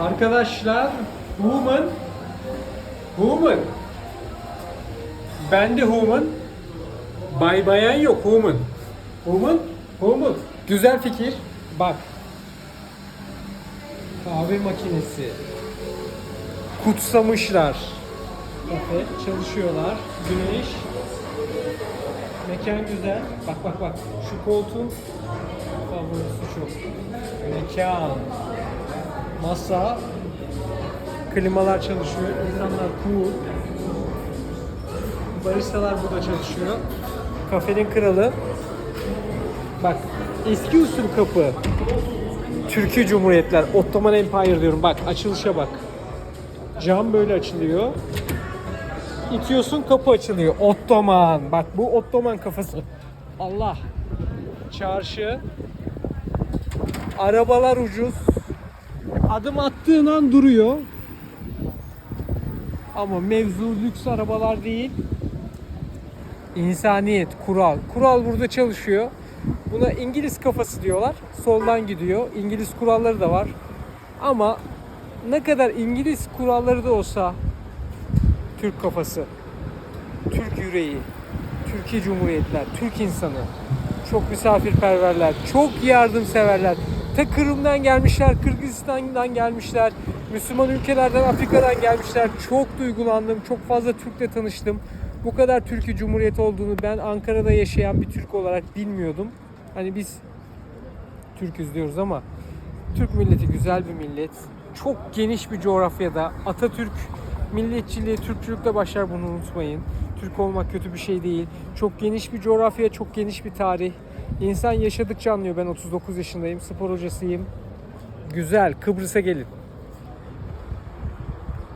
Arkadaşlar Human Human Ben de Human Bay bayan yok Human Human Human Güzel fikir. Bak. Kahve makinesi. Kutsamışlar. Kafe çalışıyorlar. Güneş. Mekan güzel. Bak bak bak. Şu koltuğun Favorisi çok. Mekan Masa Klimalar çalışıyor İnsanlar cool. Baristalar burada çalışıyor. Kafenin kralı. Bak eski usul kapı. Türkiye Cumhuriyetler Ottoman Empire diyorum. Bak açılışa bak. Cam böyle açılıyor. İtiyorsun kapı açılıyor. Ottoman. Bak bu Ottoman kafası. Allah. Çarşı. Arabalar ucuz Adım attığın an duruyor Ama mevzu lüks arabalar değil İnsaniyet, kural. Kural burada çalışıyor. Buna İngiliz kafası diyorlar. Soldan gidiyor. İngiliz kuralları da var. Ama ne kadar İngiliz kuralları da olsa Türk kafası, Türk yüreği, Türkiye Cumhuriyetler, Türk insanı. Çok misafirperverler, çok yardımseverler. Ta Kırım'dan gelmişler, Kırgızistan'dan gelmişler, Müslüman ülkelerden, Afrika'dan gelmişler. Çok duygulandım, çok fazla Türk'le tanıştım. Bu kadar Türkiye Cumhuriyeti olduğunu ben Ankara'da yaşayan bir Türk olarak bilmiyordum. Hani biz Türküz diyoruz ama Türk milleti güzel bir millet. Çok geniş bir coğrafyada Atatürk milliyetçiliği Türkçülükle başlar bunu unutmayın. Türk olmak kötü bir şey değil. Çok geniş bir coğrafya, çok geniş bir tarih. İnsan yaşadıkça anlıyor. Ben 39 yaşındayım, spor hocasıyım. Güzel, Kıbrıs'a gelin.